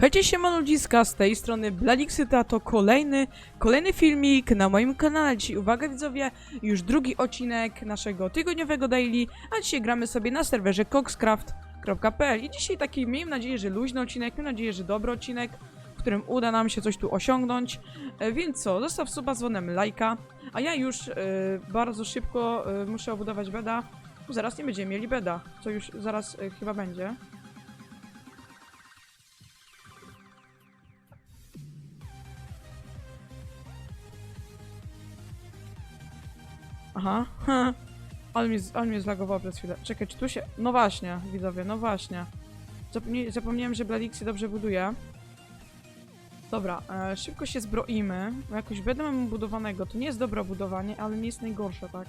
Hejcie się ludziska, z tej strony Bladixyta to kolejny, kolejny filmik na moim kanale. Dzisiaj uwaga widzowie, już drugi odcinek naszego tygodniowego daily, a dzisiaj gramy sobie na serwerze coxcraft.pl i dzisiaj taki, miejmy nadzieję, że luźny odcinek, mam nadzieję, że dobry odcinek, w którym uda nam się coś tu osiągnąć. E, Więc co, zostaw suba dzwonem lajka, a ja już e, bardzo szybko e, muszę obudować beda, zaraz nie będziemy mieli beda, co już zaraz chyba będzie. Aha, ale mnie, ale mnie zlagowało przez chwilę. Czekaj, czy tu się... No właśnie, widzowie, no właśnie. Zapomniałem, że Bladixie dobrze buduje. Dobra, e, szybko się zbroimy. Bo jakoś będę mam budowanego. To nie jest dobre budowanie, ale nie jest najgorsze, tak?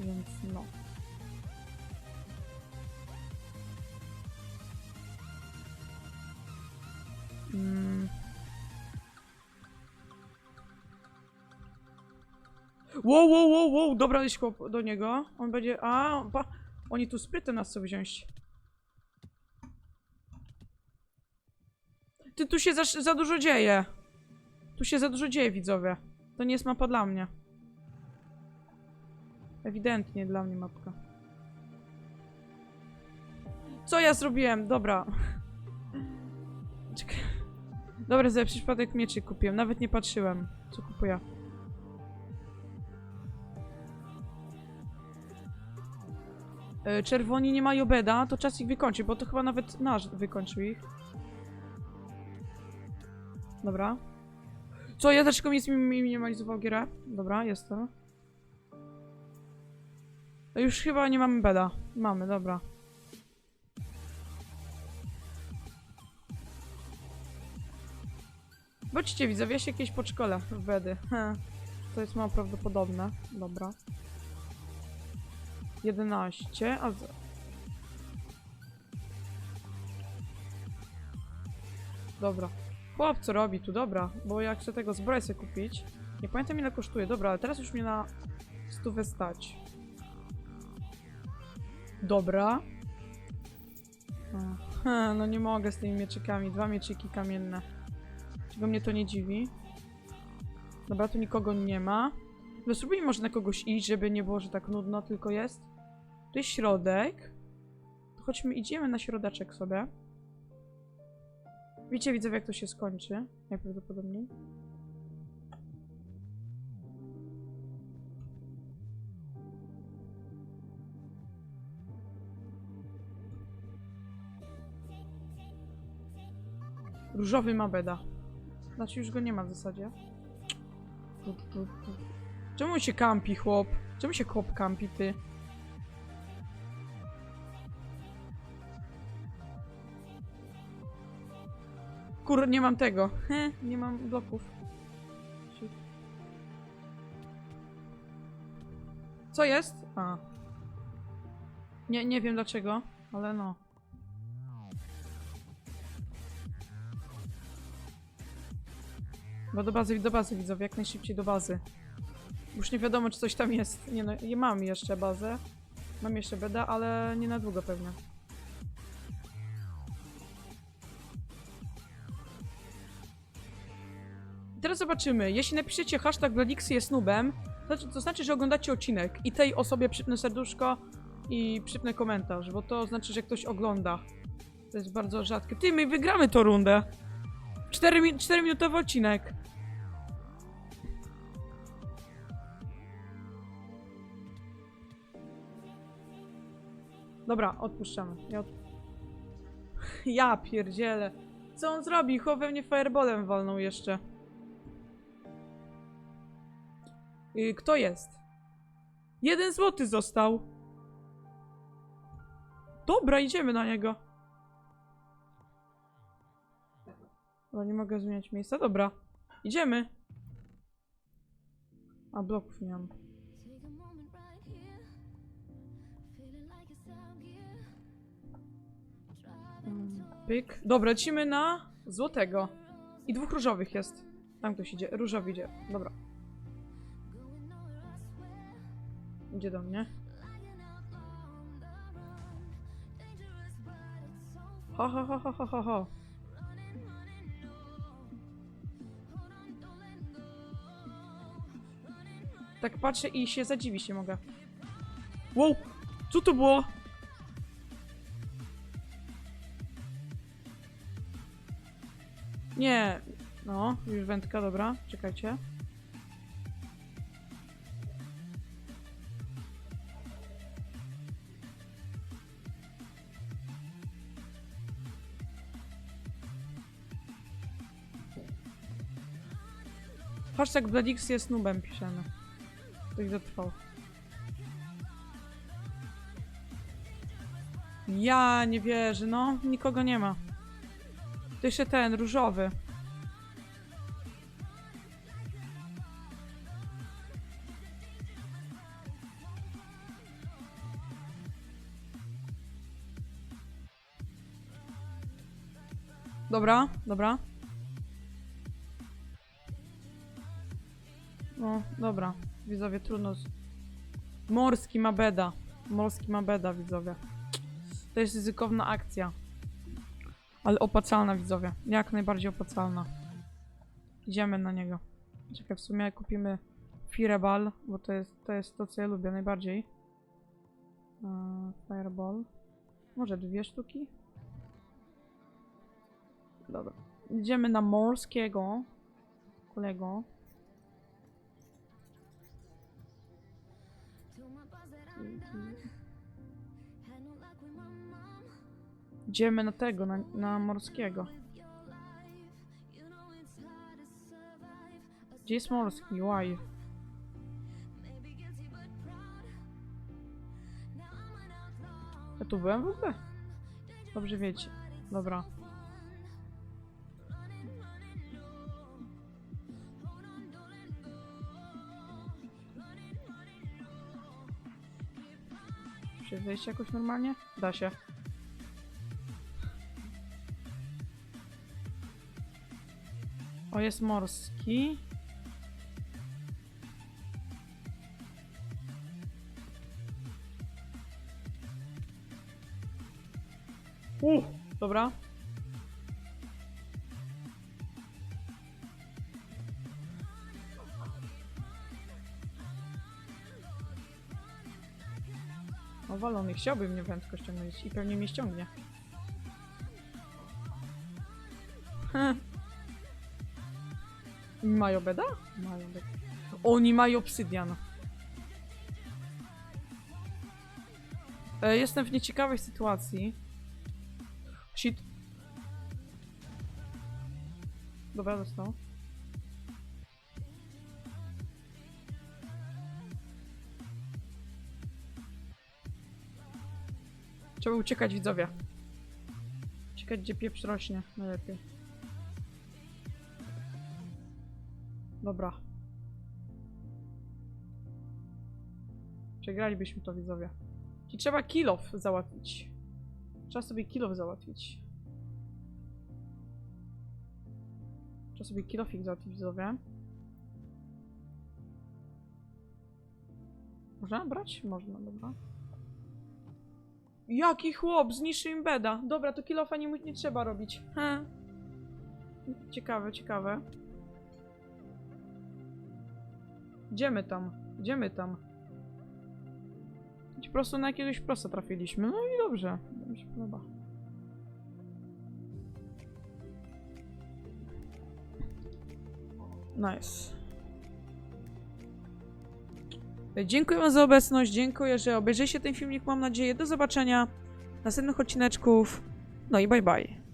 Więc no. Wow, wow, wow, wow, dobra, jest chłop do niego. On będzie. A, pa, oni tu sprytem nas chcą wziąć. Ty, tu się za, za dużo dzieje. Tu się za dużo dzieje, widzowie. To nie jest mapa dla mnie. Ewidentnie dla mnie mapka. Co ja zrobiłem? Dobra. Czekaj. Dobra, za przypadek mieczy kupiłem. Nawet nie patrzyłem, co kupuję. Czerwoni nie mają beda, to czas ich wykończyć, bo to chyba nawet nasz wykończył ich. Dobra. Co, ja dlaczego mi mi minimalizował gierę? Dobra, jestem. E, Już chyba nie mamy beda. Mamy, dobra. Bądźcie widzowie, się jakieś po szkole w bedy. To jest mało prawdopodobne. Dobra. 11, a... z- Dobra. Chłop, co robi tu? Dobra, bo ja chcę tego zbroję sobie kupić. Nie pamiętam ile kosztuje. Dobra, ale teraz już mnie na stówę stać. Dobra. No nie mogę z tymi mieczykami. Dwa mieczyki kamienne. Czego mnie to nie dziwi. Dobra, tu nikogo nie ma. No spróbujmy może na kogoś iść, żeby nie było, że tak nudno tylko jest. Tu jest środek. To chodźmy, idziemy na środeczek sobie. Wiecie, widzowie, jak to się skończy? Najprawdopodobniej. Różowy ma beda. Znaczy już go nie ma w zasadzie. Czemu się kampi, chłop? Czemu się chłop kampi, ty? Kur, nie mam tego. He, nie mam bloków. Co jest? A. Nie, nie wiem dlaczego, ale no. Bo do bazy, do bazy widzowie, jak najszybciej do bazy. Już nie wiadomo, czy coś tam jest. Nie no, mam jeszcze bazę. Mam jeszcze beda, ale nie na długo pewnie. I Teraz zobaczymy. Jeśli napiszecie hashtag Bladixy jest nubem, to znaczy, to znaczy, że oglądacie odcinek i tej osobie przypnę serduszko i przypnę komentarz, bo to znaczy, że ktoś ogląda. To jest bardzo rzadkie. Ty, my wygramy tą rundę. 4, mi 4 minutowy odcinek. Dobra, odpuszczamy. Ja, od... ja pierdzielę. Co on zrobi? Chłop we mnie fireballem walnął jeszcze. Y, kto jest? Jeden złoty został. Dobra, idziemy na niego. O, nie mogę zmieniać miejsca. Dobra, idziemy. A bloków nie mam. Pyk. Dobra, lecimy na złotego. I dwóch różowych jest. Tam ktoś idzie. Różowy idzie. Dobra. Idzie do mnie. Ho, ho, ho, ho, ho, ho. Tak patrzę i się zadziwić mogę. Wow! Co to było? Nie. No, już wędka, dobra. Czekajcie. Hashtag Bladix jest nubem, piszemy. Ktoś zatrwał. Ja nie wierzę, no. Nikogo nie ma. To jeszcze ten, różowy. Dobra, dobra. No, dobra. Widzowie, trudno. Morski ma beda. Morski ma beda, widzowie. To jest ryzykowna akcja. Ale opłacalna, widzowie. Jak najbardziej opłacalna. Idziemy na niego. Czekaj, w sumie kupimy Fireball, bo to jest, to jest to, co ja lubię najbardziej. Eee, Fireball. Może dwie sztuki? Dobra. Idziemy na morskiego. Kolego. Idziemy na tego, na, na morskiego. Gdzie jest morski? Why? Ja tu byłem w ogóle? Dobrze wiecie. Dobra. Czy wejść jakoś normalnie? Da się. O, jest morski. Uh, dobra. O, walony, chciałby mnie prędko ściągnąć i pewnie mnie ściągnie. Mają beda? Mają beda. Oni mają obsydian. E, jestem w nieciekawej sytuacji. Shit. Dobra, dostał. Trzeba uciekać, widzowie. Uciekać, gdzie pieprz rośnie. Najlepiej. Dobra. Przegralibyśmy to, widzowie. I trzeba kilof załatwić. Trzeba sobie kilof załatwić. Trzeba sobie kilofik załatwić, widzowie. Można brać? Można, dobra. Jaki chłop, zniszczył im beda. Dobra, to kilofa nie, nie trzeba robić. He. Ciekawe, ciekawe. Idziemy tam, idziemy tam. Po prostu na jakiegoś prosta trafiliśmy. No i dobrze, mi się podoba. Nice. Dziękuję wam za obecność, dziękuję, że obejrzeliście ten filmik, mam nadzieję. Do zobaczenia następnych odcineczków. No i bye bye.